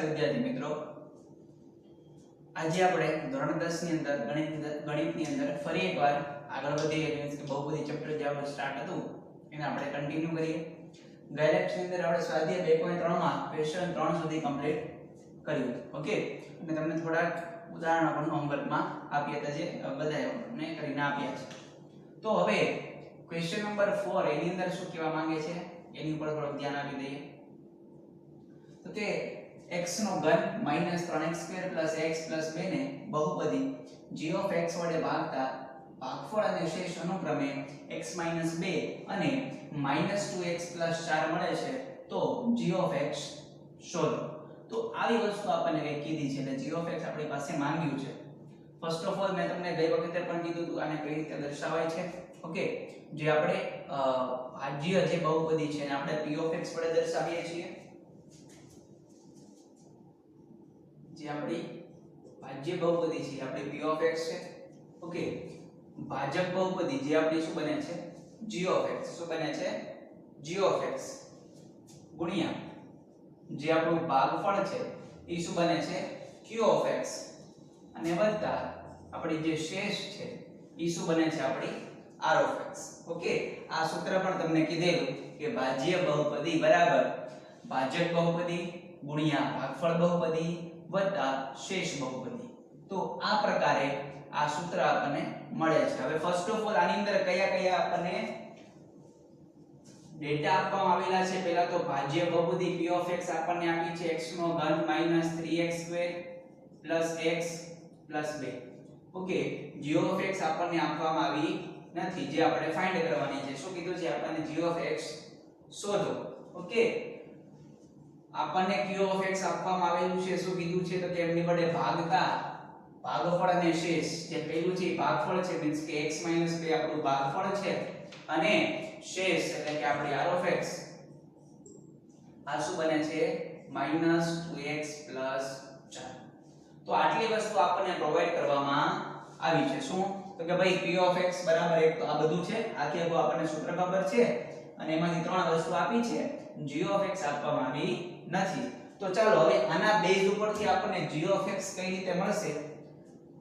વિદ્યાર્થી મિત્રો. આજે આપણે ધોરણ 10 ની અંદર ગણિત ગણિતની અંદર ફરી એકવાર આગળ વધીએ મીન્સ કે બહુપદી ચેપ્ટર જે આપણું સ્ટાર્ટ હતું, એને આપણે કન્ટિન્યુ કરીએ. ગયા લેક્ચરની અંદર આપણે સ્વાધ્યાય 2.3 માં ક્વેશ્ચન 3 સુધી કમ્પ્લીટ કર્યું. ઓકે અને તમને થોડાક ઉદાહરણો પણ હોમવર્કમાં આપ્યા હતા જે બધાને કરીને આપ્યા છે. તો હવે ક્વેશ્ચન નંબર 4 એની અંદર શું કહેવા માંગે છે? એની ઉપર થોડું ધ્યાન આપી દઈએ. તો કે x નો ઘન -3x2 x 2 ને બહુપદી g વડે ભાગતા ભાગફળ અને શેષ અનુક્રમે x 2 અને -2x 4 મળે છે, તો g શોધો. તો આવી વસ્તુ આપણને કઈ કીધી છે એટલે g આપણી પાસે માંગ્યું છે. ફર્સ્ટ ઓફ ઓલ મેં તમને ગઈ વખતે પણ કીધું હતું, આને કઈ રીતે દર્શાવાય છે? ઓકે જે આપણે ભાજ્ય જે બહુપદી છે એને આપણે p વડે દર્શાવીએ છીએ. જે આપણી ભાજ્ય બહુપદી છે આપણી p ઓફ x છે. ઓકે ભાજક બહુપદી જે આપણી શું બને છે? G of x. શું બને છે? G of x. ગુણ્યા. જે આપણું ભાગફળ છે, એ શું બને છે? Q of x. અને વત્તા આપણી જે શેષ છે, એ શું બને છે? આપણી r ઓફ x. ઓકે આ સૂત્ર પણ તમને કીધેલું કે ભાજ્ય બહુપદી બરાબર. ભાજક બહુપદી ગુણ્યા ભાગફળ બહુપદી વત્તા શેષ બહુપદી. તો આ પ્રકારે આ સૂત્ર આપણને મળે છે. હવે ફર્સ્ટ ઓફ ઓલ આની અંદર કયા કયા આપણને ડેટા આપવામાં આવેલા છે? પહેલા તો ભાજ્ય બહુપદી p ઓફ x આપણને આપી છે. X નો ઘન -3x2 x 2 okay g of x આપણને આપવામાં આવી નથી. જે આપણે ફાઇન્ડ કરવાની છે. શું કીધું છે? આપણને g ઓફ x શોધો. ઓકે આપણને q of x આપવામાં આવેલું છે, શું કીધું છે, તો કે એમની વડે ભાગતા ભાગફળ અને શેષ. જે પહેલું છે ભાગફળ છે મીન્સ કે x 2 આપણું ભાગફળ છે અને શેષ, એટલે કે આપણી r of x. આ શું બને છે? -2x 4 તો આટલી વસ્તુ આપણને પ્રોવાઈડ કરવામાં આવી છે. શું? તો કે ભાઈ, p of x બરાબર એક તો આ બધું છે આખી આપણને સૂત્ર ખબર છે અને એમાંથી ત્રણ વસ્તુ આપી છે. G of x આપવામાં આવી નથી. તો ચાલો હવે આના બેઝ ઉપરથી આપણને g કઈ રીતે મળશે,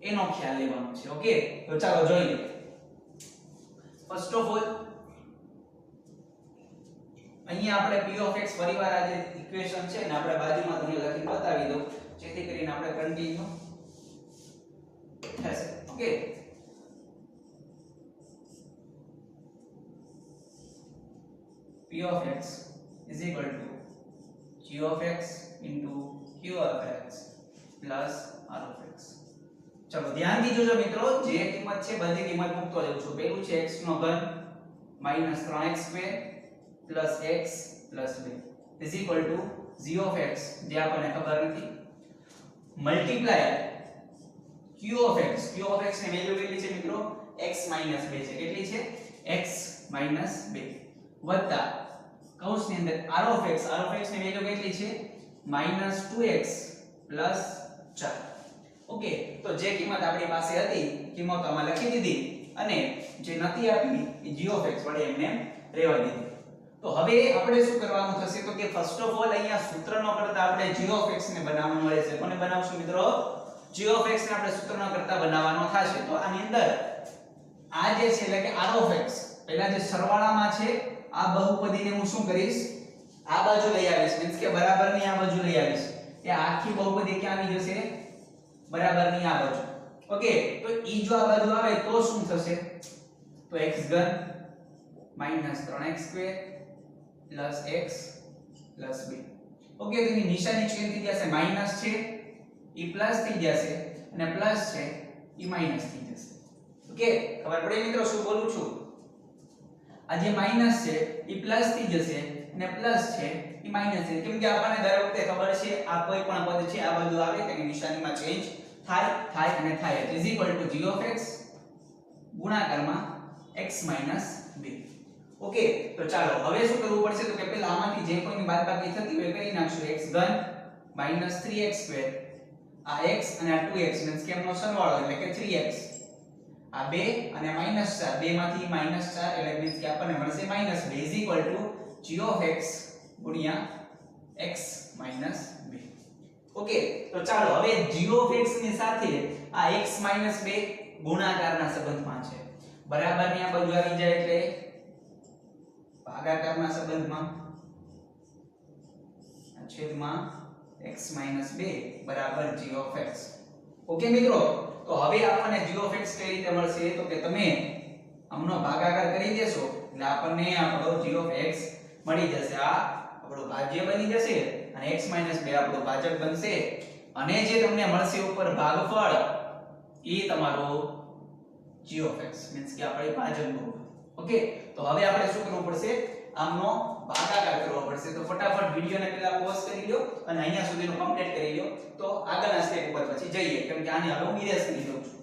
એનો ખ્યાલ લેવાનો છે ઓકે તો ચાલો જોઈ લઈએ. ફર્સ્ટ ઓફ ઓલ અહીંયા આપણે p x ફરીવાર આ જે ઇક્વેશન છે ને આપણે બાજુમાં તમને લખી બતાવી દઉં. જેથી કરીને આપણે કન્ટિન્યુ થશે okay p of is equal to g of x into q of x plus r of x. ચલો ધ્યાનથી જોજો મિત્રો જે કિંમત છે બધી કિંમત મૂકતો જાઉં છું પહેલું છે x નો ઘન -3x2 x 2 is equal to g of x, જે આપણને ખબર નથી. Multiply q of x. Q of x ની વેલ્યુ કેટલી છે મિત્રો? X 2 છે. કેટલી છે? X 2 વત્તા કૌંસની અંદર r of x, r of x ની વેલ્યુ કેટલી છે? -2x 4 ઓકે તો જે કિંમત આપણી પાસે હતી, કિંમત આમાં લખી દીધી અને જે નથી આપી, એ g of x વડે એમને રહેવા દીધી. તો હવે આપણે શું કરવાનું થશે? તો કે ફર્સ્ટ ઓફ ઓલ અહીંયા સૂત્રનો કરતા આપણે g of x ને બનાવવાનું છે. કોને બનાવશું મિત્રો? g of x ને આપણે સૂત્રનો કરતા બનાવવાનો થશે. તો આની અંદર આ જે છે, એટલે કે r of x, પહેલા જે સરવાળામાં છે આ બહુપદીને હું શું કરીશ? આ બાજુ લઈ આવીશ. મીન્સ કે બરાબરની આ બાજુ લઈ આવીશ. એ આખી બહુપદી ક્યાં આવી જશે? બરાબરની આ બાજુ. ઓકે તો ઈ જો આ બાજુ આવે તો શું થશે? તો x ઘન -3x2 x b ઓકે તો એની નિશાની ચેન્જ થઈ જશે. માઇનસ છે, ઈ પ્લસ થઈ જશે અને પ્લસ છે, ઈ માઇનસ થઈ જશે. ઓકે ખબર પડી મિત્રો? શું બોલું છું? આ જે માઇનસ છે, એ પ્લસ થઈ જશે અને પ્લસ છે, એ માઇનસ છે. કેમ કે આપણને દર વખતે ખબર છે, આ કોઈ પણ પદ છે, આ બધું આવે તેની નિશાનીમાં ચેન્જ થાય થાય અને થાય. Is equal to g of x ગુણાકારમાં x b. ઓકે તો ચાલો, હવે શું કરવું પડશે? તો કે પેલા આમાંથી જે કોઈની બાદબાકી થતી હોય કરી નાખશું. x ઘન -3x2 આ x અને આ 2x મીન્સ કે એમનો સરવાળો એટલે કે 3x આ 2 અને -4 બેમાંથી -4 એટલે મીન્સ કે આપણને મળશે -2 equal to g of x x 2 okay, તો ચાલો હવે g of ની સાથે આ x 2 ગુણાકારના સંબંધમાં છે. બરાબર ને આ બાજુ આવી જાય એટલે ભાગાકારના સંબંધમાં છેદમાં x 2 બરાબર g ઓકે મિત્રો? તો હવે આપણને g ઓફ x કઈ રીતે મળશે? તો કે તમે આમનો ભાગાકાર કરી દેશો, એટલે આપણને આપણો g ઓફ x મળી જશે. આ આપણો ભાજ્ય બની જશે અને x 2 આપણો ભાજક બનશે. અને જે તમને મળશે ઉપર ભાગફળ એ તમારો g ઓફ x મીન્સ કે આપણે ભાજક ઓકે તો હવે આપણે શું કરવું પડશે? આમનો ભાગાકાર કરવો પડશે. તો ફટાફટ વિડિયોને પહેલા પોઝ કરી લો અને અહીંયા સુધીનો કમ્પ્લીટ કરી લો તો આગળના સ્ટેપ ઉપર પછી જઈએ. કેમ કે આને હવે હું ઇરેઝ કરી દઉં છું.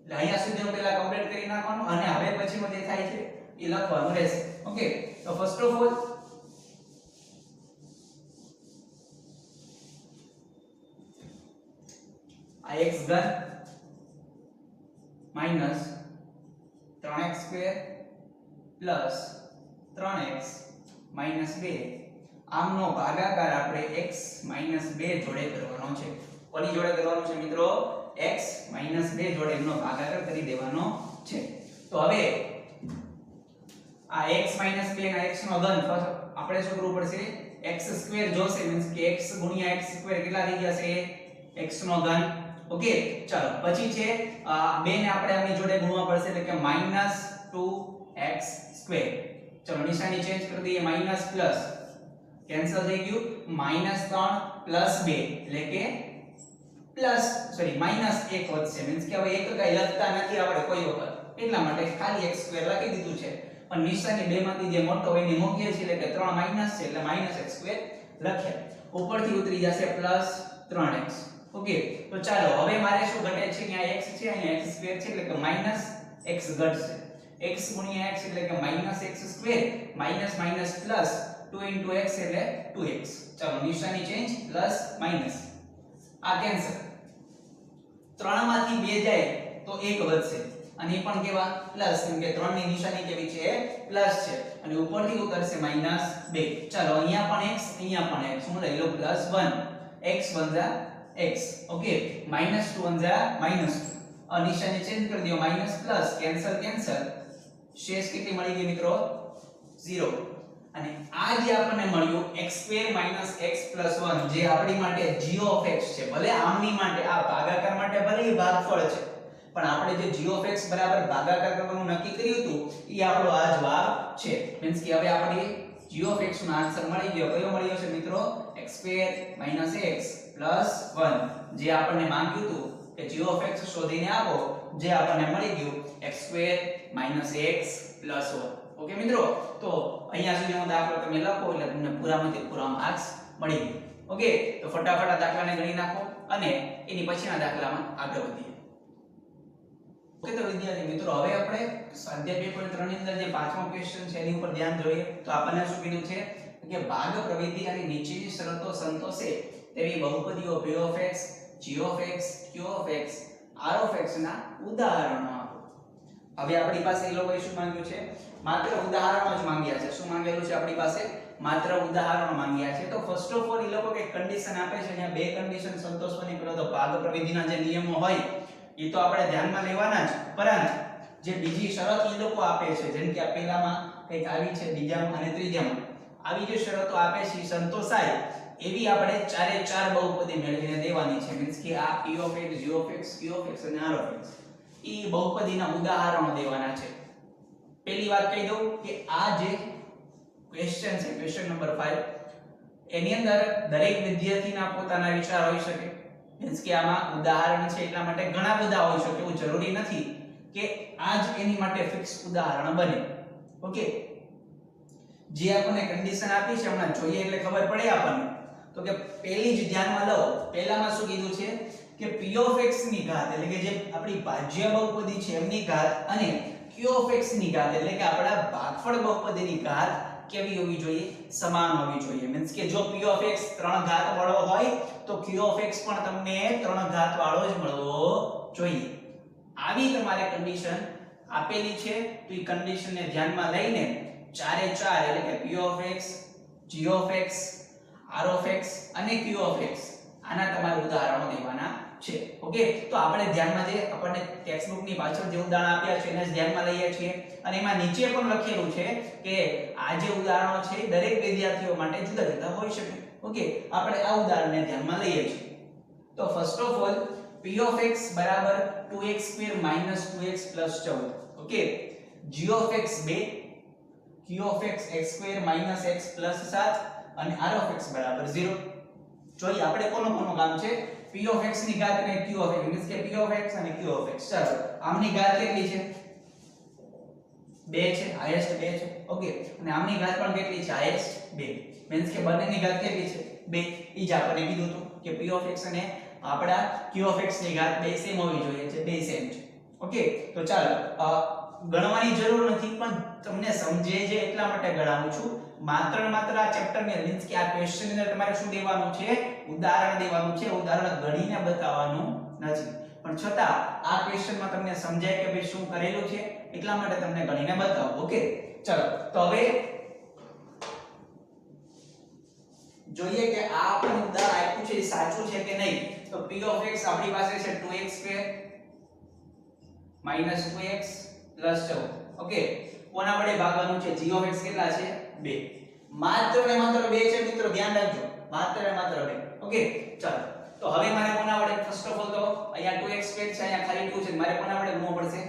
એટલે અહીંયા સુધીનો પહેલા કમ્પ્લીટ કરી નાખવાનું અને હવે પછીનું જે થાય છે એ લખવાનું રહેશે. ઓકે તો ફર્સ્ટ ઓફ ઓલ આ x ઘન minus 3x square plus 3x minus બે. આમનો ભાગાકાર આપણે x માઇનસ બે જોડે કરવાનો છે. કોની જોડે કરવાનો છે મિત્રો? x માઇનસ બે જોડે એમનો ભાગાકાર કરી દેવાનો છે. તો હવે આ x માઇનસ બે ના x નો ઘન આપણે શું કરવું પડશે? x સ્ક્વેર જોશે મીન્સ કે x ગુણ્યા x સ્ક્વેર કેટલા થઈ જશે? x નો ઘન. ઓકે, ચાલો, પછી છે બે ને આપણે આની જોડે ગુણવા પડશે એટલે કે માઇનસ 2x સ્ક્વેર. ચલો નિશાની ચેન્જ કરી દઈએ માઇનસ પ્લસ કેન્સલ થઈ ગયું માઇનસ 3 પ્લસ 2 એટલે કે પ્લસ સોરી માઇનસ 1 વધશે મીન્સ કે હવે એક કઈ લખતા નથી આપણે કોઈ વખત. એટલા માટે ખાલી x સ્ક્વેર લખી દીધું છે. પણ નિશાની બે માંથી જે મોટો હોય એને મૂકીએ છીએ, એટલે કે 3 માઇનસ છે, એટલે માઇનસ x સ્ક્વેર લખ્યા ઉપરથી ઉતરી જશે પ્લસ 3x ઓકે તો ચાલો, હવે મારે શું ઘટે છે? અહીંયા x છે, અહીંયા x સ્ક્વેર છે, એટલે કે માઇનસ x ઘટશે. X x એટલે કે minus x square minus minus plus 2 x એટલે 2x ચાલો, નિશાની ચેન્જ પ્લસ માઇનસ આ કેન્સલ 3 માંથી 2 જાય તો 1 વધશે. અને એ પણ કેવા? પ્લસ કેમ કે 3 ની નિશાની કેવી છે? પ્લસ છે. અને ઉપરથી ઉતરશે માઇનસ 2 ચાલો, અહીંયા પણ x, અહીંયા પણ x. હું લઈ લો પ્લસ 1 x વંજા x. ઓકે? માઇનસ 2 વંજા માઇનસ 2 આ નિશાની ચેન્જ કરી દો. માઇનસ પ્લસ કેન્સલ કેન્સલ શેષ કેટલી મળી ગઈ મિત્રો? 0 અને આ જે આપણને મળ્યું x2 x 1 જે આપણી માટે g of x છે, ભલે આમની માટે આ ભાગાકાર માટે ભલે એ ભાગફળ છે, પણ આપણે જે g of x બરાબર ભાગાકાર કરવાનું નક્કી કર્યું હતું, એ આપણો આ જવાબ છે. મીન્સ કે હવે આપણે g of x નો આન્સર મળી ગયો. કયો મળ્યો છે મિત્રો? x2 x 1 જે આપણને માંગ્યું હતું કે g ઓફ x શોધીને આપો, જે આપણને મળી ગયું. x2 x 1 ઓકે મિત્રો? તો અહીંયા સુધીનો દાખલો તમે લખો એટલે તમને પૂરામાંથી પૂરા માર્ક્સ મળી ગયો ઓકે તો ફટાફટ આ દાખલાને ગણી નાખો અને એની પછીના દાખલામાં આગળ વધીએ. ઓકે તો વિદ્યાર્થી મિત્રો, હવે આપણે સ્વાધ્યાય પેપર 3 ની અંદર જે પાંચમો ક્વેશ્ચન છે એની ઉપર ધ્યાન જોઈએ. તો આપણને શું કીધું છે? કે ભાગ પ્રવૃત્તિ અને નીચેની શરતો સંતોષે તેવી બહુપદીઓ p(x) g of x, q of x, r of x ના ઉદાહરણો આપો. હવે આપણી પાસે એ લોકોએ શું માંગ્યું છે? માત્ર ઉદાહરણો જ માંગ્યા છે. શું માંગેલું છે આપણી પાસે? માત્ર ઉદાહરણો માંગ્યા છે. તો ફર્સ્ટ ઓફ ઓલ એ લોકો કે કન્ડિશન આપે છે. અહીંયા બે કન્ડિશન સંતોષવાની કરો તો ભાગ પ્રવિધિના જે નિયમો હોય, એ તો આપણે ધ્યાનમાં લેવાના જ. પરંતુ જે બીજી શરત એ લોકો આપે છે, જેમ કે આ પહેલામાં કંઈક આવી છે, બીજામાં અને ત્રીજામાં. આવી જે શરતો આપે છે સંતોષાય. એવી આપણે ચારે ચાર બહુપદી મેળવીને દેવાની છે. મીન્સ કે આ p of x, g of x, q of અને r એ બહુપદીના ઉદાહરણો દેવાના છે. પહેલી વાત કહી દઉં કે આ જે ક્વેશ્ચન છે ક્વેશ્ચન નંબર 5 એની અંદર દરેક વિદ્યાર્થીના પોતાના વિચાર હોઈ શકે. મીન્સ કે આમાં ઉદાહરણ છે એટલા માટે ઘણા બધા હોઈ શકે. એવું જરૂરી નથી કે આ જ એની માટે ફિક્સ ઉદાહરણ બને. ઓકે જે આપણને કન્ડિશન આપી છે, હમણાં જોઈએ એટલે ખબર પડે આપણને. તો કે પહેલી જ ધ્યાનમાં લો, પહેલામાં શું કીધું છે? કે p ઓફ x ની ઘાત, એટલે કે જે આપણી ભાજ્ય બહુપદી છે એમની ઘાત અને q ઓફ x ની ઘાત, એટલે કે આપણા ભાગફળ બહુપદીની ઘાત કેવી હોવી જોઈએ? સમાન હોવી જોઈએ. મીન્સ કે જો p ઓફ x ત્રણ ઘાત વાળો હોય, તો q ઓફ x પણ તમને ત્રણ ઘાત વાળો જ મળવો જોઈએ. આવી તમારે કન્ડિશન આપેલી છે, તો એ કન્ડિશનને ધ્યાનમાં લઈને ચારે ચાર, એટલે કે p of x, g of x r of x અને q of x. આના તમારે ઉદાહરણો દેવાના છે. ઓકે? તો આપણે ધ્યાનમાં જે આપણને ટેક્સ્ટની પાછળ જે ઉદાહરણ આપ્યા છે, એને જ ધ્યાનમાં લઈએ છીએ. અને એમાં નીચે પણ લખેલું છે કે આ જે ઉદાહરણો છે દરેક વિદ્યાર્થીઓ માટે જુદા જુદા હોઈ શકે. ઓકે? આપણે આ ઉદાહરણને ધ્યાનમાં લઈએ છીએ. તો first of all p of x બરાબર 2x square 2x 14 okay? G of x 2 q of x x square x 7 અને r of x બરાબર 0 જોઈએ, આપણે કોનું કોનું કામ છે? P of x ની ઘાત અને q of x. મીન્સ કે p of x અને q of x. ચાલો, આમની ઘાત કેટલી છે? 2 છે હાઈએસ્ટ 2 છે. ઓકે અને આમની ઘાત પણ કેટલી છે? હાઈએસ્ટ 2 મીન્સ કે બંનેની ઘાત કેટલી છે? 2 ઈ જ આપણે કીધું હતું કે p of x અને આપણા q of x ની ઘાત બે સેમ હોવી જોઈએ છે, બે સેમ છે. ઓકે તો ચાલો ગણવાની જરૂર નથી, પણ તમને સમજે છે એટલા માટે ગણાવું છું. માત્ર માત્ર આ ચેપ્ટરની મીન્સ કે આ ક્વેશ્ચનની અંદર તમારે શું દેવાનું છે? ઉદાહરણ દેવાનું છે. ઉદાહરણ ગણીને બતાવવાનું નથી. પણ છતાં, આ ક્વેશ્ચનમાં તમને સમજાય કે ભાઈ શું કરેલું છે? એટલા માટે તમને ગણીને બતાવો ઓકે ચલો, તો હવે જોઈએ કે આ આપણને ઉદાહરણ આપ્યું છે, એ સાચું છે કે નહીં? તો p of x આપણી પાસે છે 2x square minus 2x plus 14 okay કોના વડે ભાગવાનું છે? G of x કેટલા છે? 2 માત્ર ને માત્ર 2 છે મિત્રો, ધ્યાન રાખજો. માત્ર ને માત્ર 2 ઓકે ચાલો. તો હવે મારે કોના વડે? ફર્સ્ટ ઓફ ઓલ તો અહીંયા 2x સ્ક્વેર છે, અહીંયા ખાલી 2 છે. મારે કોના વડે ગુણવું પડશે?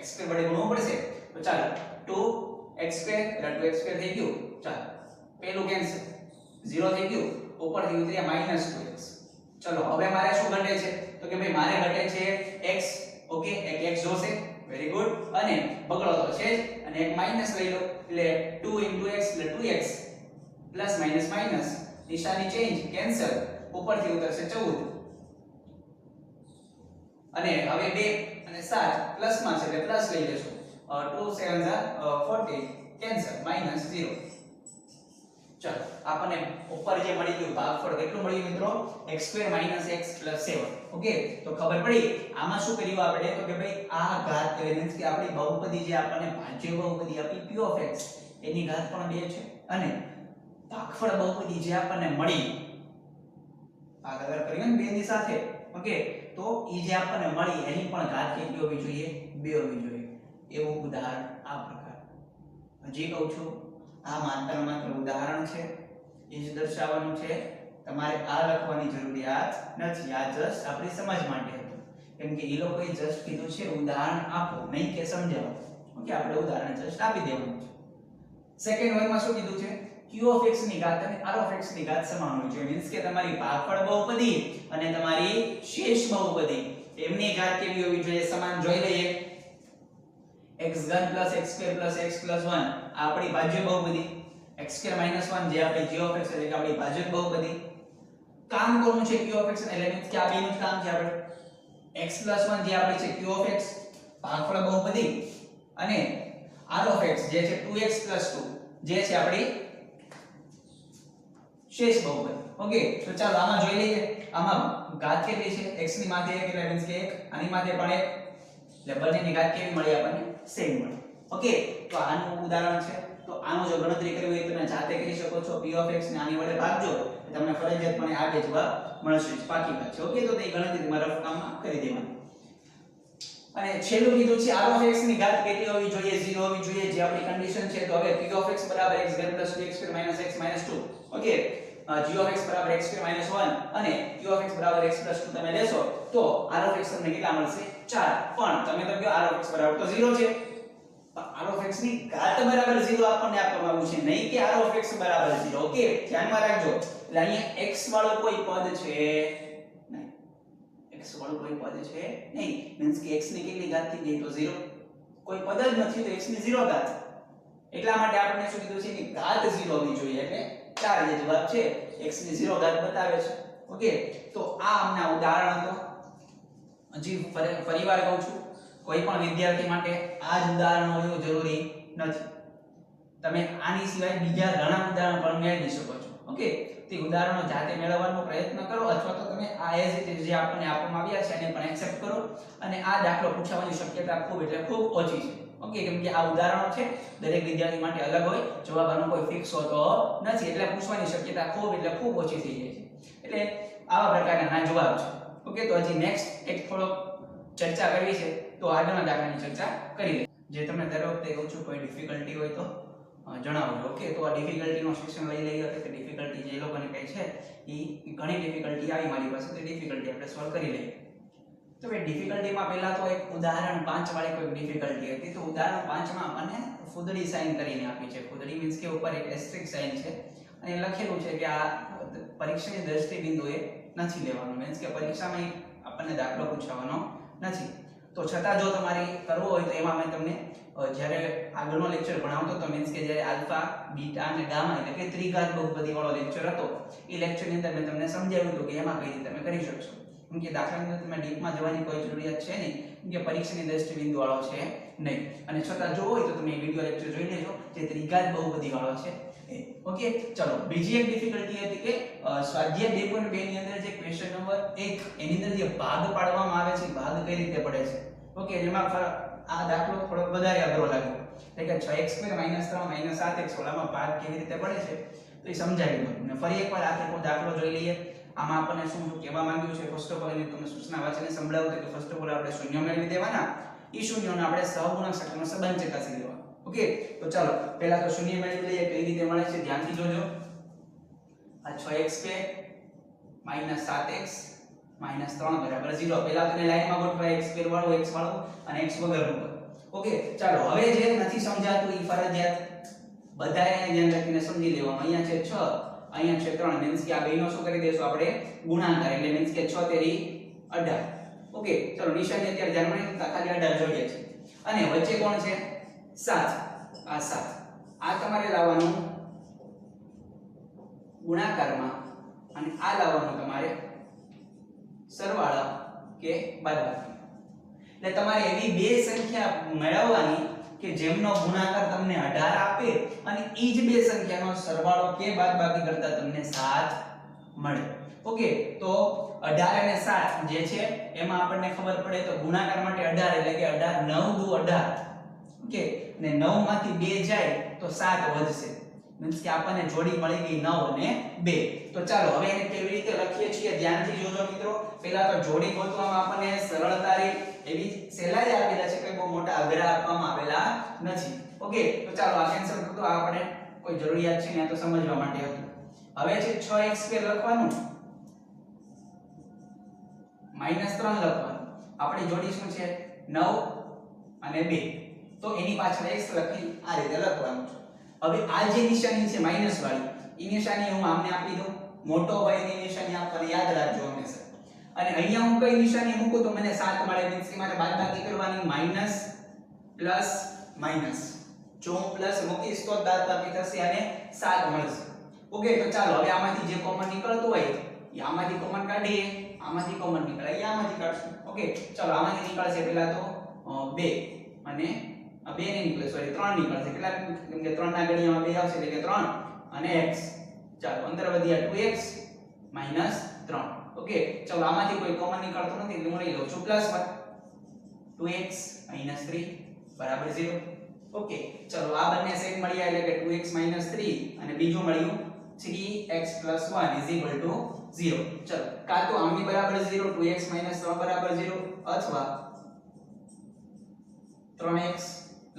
X વડે ગુણવું પડશે. તો ચાલો. 2x સ્ક્વેર એટલે 2x થઈ ગયું. ચાલો. પેલું કેન્સલ 0 થઈ ગયું. ઉપરથી ઉતર્યા માઇનસ 2x ચલો. હવે મારે શું ઘટે છે? તો કે ભાઈ મારે ઘટે છે x. ઓકે એક x જોશે. વેરી ગુડ અને બગડો તો છે જ. અને એક માઇનસ લઈ લો. એટલે 2 x, એટલે 2x પ્લસ માઇનસ માઇનસ નિશાની ચેન્જ કેન્સલ ઉપરથી ઉતરશે 14 અને હવે 2 અને 7 પ્લસમાં છે એટલે પ્લસ લઈ લેશું. 2 7 14 કેન્સલ માઇનસ 0 ચાલો, આપણને ઉપર જે મળી ગયું ભાગફળ કેટલું મળ્યું મિત્રો? x2 x 7 okay? તો ખબર પડી, આમાં શું કર્યું આપણે? તો કે ભાઈ, આ ઘાત મીન્સ કે આપણી બહુપદી જે આપણને ભાજ્ય બહુપદી આપી, p of x, એની ઘાત પણ 2 છે. અને ભાગફળ બહુપદી જે આપણને મળી ભાગાકાર કર્યો ને ની સાથે, ઓકે? તો ઈ જે આપણને મળી, એની પણ ઘાત કેટલી હોવી જોઈએ? 2 હોવી જોઈએ. એવું ઉદાહરણ આ પ્રકાર. હજી કહું છું આ માત્ર માત્ર ઉદાહરણ છે. એ જ દર્શાવવાનું છે. તમારે આ લખવાની જરૂરિયાત નથી. આ જસ્ટ આપણી સમજ માટે હતું. કેમ કે એ લોકોએ જસ્ટ કીધું છે, ઉદાહરણ આપો, નહીં કે સમજાવો. ઓકે, આપણે ઉદાહરણ જસ્ટ આપી દેવાનું છે. સેકન્ડ વનમાં શું કીધું છે? Q of x ની ઘાત અને r of x ની ઘાત સમાન હોય છે. મીન્સ કે તમારી ભાગફળ બહુપદી અને તમારી શેષ બહુપદી. એમની ઘાત કેવી હોવી જોઈએ? સમાન જોઈ લઈએ. X ઘન plus x square plus x plus 1 આ આપણી ભાજ્ય બહુપદી. x સ્ક્વેર માઇનસ 1 જે આપણી g એટલે કે આપણી ભાજ્ય બહુપદી. કામ કોનું છે q એટલે મીન્સ કે આ બેનું કામ છે આપણે. x પ્લસ 1 જે આપણી છે q ભાગફળ બહુપદી અને r જે છે 2x પ્લસ 2 જે છે આપણી શેષ બહુપદી. ઓકે તો ચાલો આમાં જોઈ લઈએ. આમાં ઘાત કેટલી છે? x ની માથે 1 એટલે કે 1 આની માથે પણ 1 એટલે બંનેની ઘાત કેવી મળી આપણને? સેમ મળી ઓકે તો આનું ઉદાહરણ છે. તો આનો જો ગણતરી કરવી હોય તમે જાતે કરી શકો છો p ઓફ x ને આની વડે ભાગજો. તમને ફરજિયાતપણે આ બે જવાબ મળશે જ. પાકી વાત છે. ઓકે તો તે ગણતરી તમારે કામમાં કરી દેવાની. અને છેલ્લું કીધું છે r of x ની ઘાત કેટલી હોવી જોઈએ? 0 હોવી જોઈએ. જે આપણી કન્ડિશન છે, તો હવે p of x બરાબર x ઘન plus 2x square minus x 2 okay g of x બરાબર x square minus 1 અને q of x x plus 2 તમે લેશો, તો r of x તમને કેટલા મળશે? 4 પણ તમે તો કહો r બરાબર તો 0 છે. r of ની ઘાત બરાબર 0 આપણને આપવામાં આવ્યું છે. નહીં કે r of બરાબર 0 ઓકે ધ્યાનમાં રાખજો. એટલે અહીંયા x વાળો કોઈ પદ છે નહીં. X વાળો કોઈ પદ છે નહીં. મીન્સ કે x ની કેટલી ઘાત થઈ ગઈ તો 0 કોઈ પદ જ નથી, તો x ની 0 ઘાત. એટલા માટે આપણે શું કીધું છે કે ઘાત 0 હોવી જોઈએ. એટલે 4 જે જવાબ છે, x ની 0 ઘાત બતાવે છે. ઓકે તો આ અમને ઉદાહરણ હતો. હજી ફરી ફરીવાર કહું છું, કોઈ પણ વિદ્યાર્થી માટે આ જ ઉદાહરણ હોવું જરૂરી નથી. તમે આની સિવાય બીજા ઘણા ઉદાહરણ પણ મેળવી શકો છો. ઓકે? તે ઉદાહરણો જાતે મેળવવાનો પ્રયત્ન કરો અથવા તો તમે આ એઝ ઇટ જે આપણને આપવામાં આવ્યા છે એને પણ એક્સેપ્ટ કરો અને આ દાખલો પૂછાવાની શક્યતા ખૂબ એટલે ખૂબ ઓછી છે. ઓકે? કેમ કે આ ઉદાહરણો છે, દરેક વિદ્યાર્થી માટે અલગ હોય, જવાબ આનો કોઈ ફિક્સ હોતો નથી. એટલે પૂછવાની શક્યતા ખૂબ એટલે ખૂબ ઓછી થઈ જાય છે. એટલે આવા પ્રકારના ના જવાબ છે. ઓકે તો હજી નેક્સ્ટ એક થોડો ચર્ચા કરવી છે, તો આગળના દાખલાની ચર્ચા કરી લે જે તમને દર વખતે કહું કોઈ ડિફિકલ્ટી હોય તો જણાવો ઓકે તો આ ડિફિકલ્ટીનો સેક્શન લઈ લઈએ કે ડિફિકલ્ટી જે લોકોને કહે છે એ ઘણી ડિફિકલ્ટી આવી મારી પાસે, તો ડિફિકલ્ટી આપણે સોલ્વ કરી લઈએ. તો ભાઈ ડિફિકલ્ટીમાં પહેલા તો એક ઉદાહરણ 5 વાળી કોઈ ડિફિકલ્ટી હતી, તો ઉદાહરણ પાંચમાં મને ફુદડી સાઇન કરીને આપી છે. ફુદડી મીન્સ કે ઉપર એક એસ્ટ્રિક સાઇન છે. અને લખેલું છે કે આ પરીક્ષાની દ્રષ્ટિ બિંદુએ નથી લેવાનો. મીન્સ કે પરીક્ષામાં આપણને દાખલો પૂછવાનો નથી. તો છતાં જો તમારે કરવો હોય તો એમાં મેં તમને જ્યારે આગળનો લેક્ચર ભણાવતો તો મીન્સ કે જ્યારે આલ્ફા, બીટા અને ગામા એટલે કે ત્રિઘાત બહુપદી વાળો લેક્ચર હતો, એ લેક્ચરની અંદર મેં તમને સમજાવ્યું હતું કે એમાં કઈ રીતે તમે કરી શકશો. કેમ કે દાખલાની અંદર તમે ડીપમાં જવાની કોઈ જરૂરિયાત છે નહીં, કેમ કે પરીક્ષાની દ્રષ્ટિ બિંદુ વાળો છે નહીં. અને છતાં જો હોય તો તમે વીડિયો લેક્ચર જોઈ લેજો, જે ત્રિઘાત બહુપદી વાળો છે. ઓકે ચલો. બીજી એક ડિફિકલ્ટી હતી કે સ્વાધ્યાય 2.2 ની અંદર જે ક્વેશ્ચન નંબર 1 એની અંદર જે ભાગ પાડવામાં આવે છે ભાગ કઈ રીતે પડે છે? ઓકે એમાં આ દાખલો થોડો વધારે અઘરો લાગ્યો એટલે કે 6x2 3 7x ઓલામાં ભાગ કેવી રીતે પડે છે? તો એ સમજાવી દઉં અને ફરી એકવાર આખો દાખલો જોઈ લઈએ. આમાં આપણને શું કહેવા માંગ્યું છે? ફર્સ્ટ ઓફ ઓલ એની તમને સૂચના વાંચીને સંભળાવું કે ફર્સ્ટ ઓફ ઓલ આપણે શૂન્ય મેળવી દેવાના. ઈ શૂન્યોને આપણે સહગુણક સંખ્યાનો સંબંધ ચકાસી લેવાનો. ઓકે, તો ચાલો, પહેલા તો શૂન્ય મેળવી લઈએ, કઈ રીતે મળે છે, ધ્યાનથી જોજો. આ 6x2 7x 3 બરાબર 0 પહેલા તમે લાઈનમાં ગોઠવાય x સ્ક્વેર વાળું x વાળો, અને x વગરનું ઓકે, ચાલો, હવે જે નથી સમજાતું એ ફરજિયાત બધાએ ધ્યાન રાખીને સમજી લેવાનું. અહીંયા છે 6 અહીંયા છે 3 મીન્સ કે આ બેનો શું કરી દેશું આપણે? ગુણાકાર, એટલે મીન્સ કે 6 તેરી 18 ઓકે, ચલો, નિશાની અત્યારે ધ્યાનમાં ખાલી 18 જોઈએ છે અને વચ્ચે કોણ છે? 7 આ સાત. આ તમારે લાવવાનું ગુણાકારમાં અને આ લાવવાનું તમારે સરવાળા કે બાદબાકી. એટલે તમારે એવી બે સંખ્યા મેળવવાની કે જેમનો ગુણાકાર તમને 18 આપે અને ઈ જ બે સંખ્યાનો સરવાળો કે બાદબાકી કરતા તમને 7 મળે. ઓકે, તો 18 અને 7 જે છે, એમાં આપણને ખબર પડે તો ગુણાકાર માટે 18 એટલે કે 18 9 2 18 ઓકે ને 9 માંથી 2 જાય તો 7 વધશે. મીન્સ કે આપણને જોડી મળી ગઈ 9 અને 2 તો ચાલો, હવે એને કેવી રીતે લખીએ છીએ? ધ્યાનથી જોજો મિત્રો. પહેલા તો જોડી ગોતવામાં આપણને સરળતા રહે. એવી સહેલાઈ આપેલા છે કે બહુ મોટા અઘરા આપવામાં આવેલા નથી. ઓકે, તો ચાલો, આ કેન્સલ કરતો આપણે કોઈ જરૂરિયાત છે ને તો સમજવા માટે હતું. હવે છે 6x2 લખવાનું? માઇનસ 3 લખવાનું. આપણી જોડી શું છે? 9 અને 2 તો એની પાછળ x લખી આ રીતે લખવાનું છે. હવે આ જે નિશાની છે માઇનસ વાળી, એ નિશાની હું આમને આપી દઉં. મોટો y ની નિશાની આપવાની યાદ રાખજો હંમેશા. અને અહીંયા હું કઈ નિશાની મૂકું તો મને 7 મળે, મીન્સ કે મારે બાદબાકી કરવાની માઇનસ પ્લસ માઇનસ જો હું પ્લસ મૂકીશ તો બાદબાકી થશે અને 7 મળશે. ઓકે તો ચાલો, હવે આમાંથી જે કોમન નીકળતું હોય, એ આમાંથી કોમન કાઢીએ. આમાંથી કોમન નીકળે, એ આમાંથી કાઢશું. ઓકે ચાલો, આમાંથી નીકળશે પહેલા તો 2 અને આ બે નહીં નીકળે સોરી ત્રણ નીકળશે. કેટલા કેમ કે ત્રણ ના ગણિયામાં બે આવશે, એટલે કે ત્રણ. અને x, ચાલો અંદર વધ્યા 2x 3 ઓકે, ચાલો, આમાંથી કોઈ કોમન નીકળતું નથી, એટલે હું લઈ લઉં છું પ્લસ 2x 3 બરાબર 0 ઓકે, ચલો, આ બંને સેટ મળ્યા, એટલે કે 2x 3 અને બીજું મળ્યું 3x 1 0 ચલો, કા તો આમની બરાબર 0 2x 3 બરાબર 0 અથવા 3x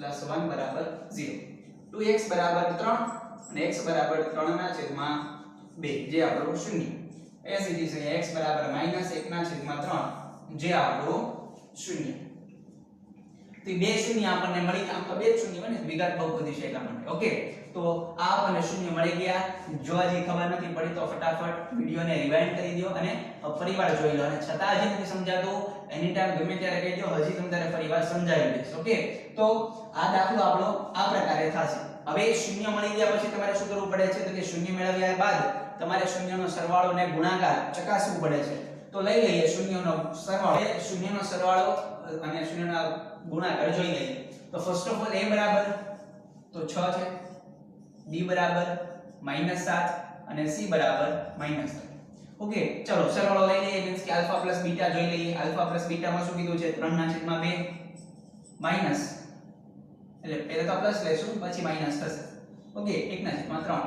1 બરાબર 0 2x બરાબર 3 અને x બરાબર 3 ના છેદમાં 2 જે આપણું શૂન્ય. એસ ઇટ ઇઝ x બરાબર -1 ના છેદમાં 3 જે આપણું શૂન્ય. તો બે શૂન્ય આપણને મળી આમ તો બે શૂન્ય બને વિગત બહુ બધી છે એટલા માટે. ઓકે? તો આ આપણને શૂન્ય મળી ગયા. જો હજી ખબર નથી પડી તો ફટાફટ વિડીયોને રિવાઇન્ડ કરી દો અને ફરીવાર જોઈ લો. અને છતાં હજી નથી સમજાતું એની ટાઈમ ગમે ત્યારે કહેજો હજી તમને ફરીવાર સમજાવી દઈશ ઓકે તો આ દાખલો આપણો આ પ્રકારે થશે. હવે શૂન્ય મળી ગયા પછી તમારે શું કરવું પડે છે? તો કે શૂન્ય મેળવ્યા બાદ તમારે શૂન્યનો સરવાળો અને ગુણાકાર ચકાસવું પડે છે. તો લઈ લઈએ શૂન્યનો સરવાળો. શૂન્યનો સરવાળો અને શૂન્યનો ગુણાકાર જોઈ લઈએ. તો ફર્સ્ટ ઓફ ઓલ a બરાબર, તો 6 છે. B બરાબર -7 અને c બરાબર -3 ઓકે, ચલો, સરવાળો લઈ લઈએ મીન્સ કે આલ્ફા પ્લસ બીટા જોઈ લઈએ. પ્લસ બીટા માં શું કીધું છે? 3 ના છેદમાં 2 માઇનસ એટલે પહેલા તો પ્લસ લેશું પછી માઇનસ થશે. ઓકે 1 ના છેદમાં 3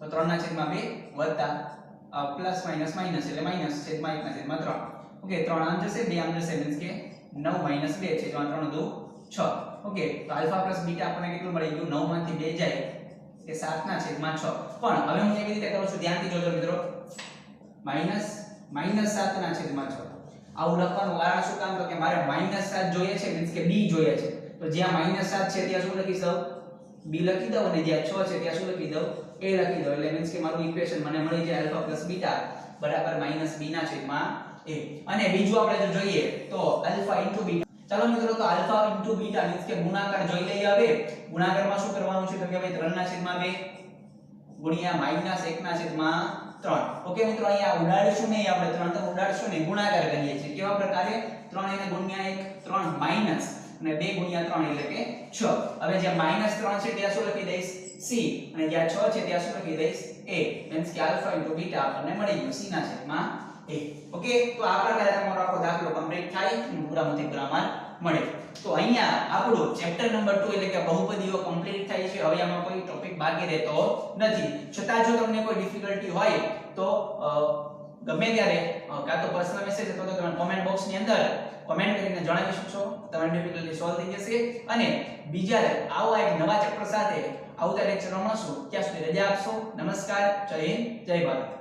તો 3 ના છેદમાં 2 વત્તા પ્લસ માઇનસ માઇનસ, એટલે માઇનસ છેદમાં 1 ના છેદમાં 3 ઓકે 3 આમ જશે 2 આમ જશે મીન્સ કે 9 માઇનસ 2 છેદમાં 3 દો 6 ઓકે, તો પ્લસ બીટા આપણને કેટલું મળી ગયું? 9 માંથી 2 જાય કે 7 ના છેદમાં 6 પણ હવે હું કેવી રીતે કરું છું? ધ્યાનથી જોજો મિત્રો. માઇનસ માઇનસ 7 ના છેદમાં 6 આવું લખવાનું કારણ શું કામ? તો કે મારે માઇનસ 7 જોઈએ છે મીન્સ કે b જોઈએ છે. તો જ્યાં માઇનસ 7 છે, ત્યાં શું લખી દઉં? b લખી દઉં અને જ્યાં 6 છે, ત્યાં શું લખી દઉં? a લખી દઉં. એટલે મીન્સ કે મારું ઇક્વેશન મને મળી જાય α બીટા બરાબર b ના છેદમાં a અને બીજું આપણે જો જોઈએ, તો α β ચાલો મિત્રો, તો આલ્ફા ઇન્ટુ બીટા મીન્સ કે ગુણાકાર જોઈ લઈએ હવે. ગુણાકારમાં શું કરવાનું છે? તો કે ભાઈ 3 ના છેદમાં 2 ગુણ્યા માઇનસ 1 ના છેદમાં 3 ઓકે મિત્રો, અહીંયા ઉડાડીશું નહીં આપણે, ત્રણ તો ઉડાડીશું નહીં, ગુણાકાર કરીએ છીએ. કેવા પ્રકારે? ત્રણ એને ગુણ્યા એક, ત્રણ માઇનસ અને બે ગુણ્યા ત્રણ એટલે કે છ. હવે જ્યાં માઇનસ ત્રણ છે, ત્યાં શું લખી દઈશ? સી અને જ્યાં છ છે, ત્યાં શું લખી દઈશ? એ મીન્સ કે આલ્ફા ઇન્ટુ બીટા આપણને મળી ગયું સી ના છેદમાં એ ઓકે તો આ પ્રકારે તમારો આખો દાખલો કમ્પ્લીટ થાય અને મુજબ ગ્રામર મળે. તો અહીંયા આપણો ચેપ્ટર નંબર 2 એટલે કે બહુપદીઓ કમ્પ્લીટ થાય છે. હવે આમાં કોઈ ટોપિક બાકી રહેતો નથી. છતાં જો તમને કોઈ ડિફિકલ્ટી હોય તો ગમે ત્યારે કાં તો પર્સનલ મેસેજ અથવા તો તમે કોમેન્ટ બોક્સની અંદર કોમેન્ટ કરીને જણાવી શકશો. તમારી ડિફિકલ્ટી સોલ્વ થઈ જશે. અને બીજા આવા એક નવા ચેપ્ટર સાથે આવતા લેક્ચરમાં મળશું ત્યાં સુધી રજા આપશો. નમસ્કાર. જય હિન્દ. જય ભારત.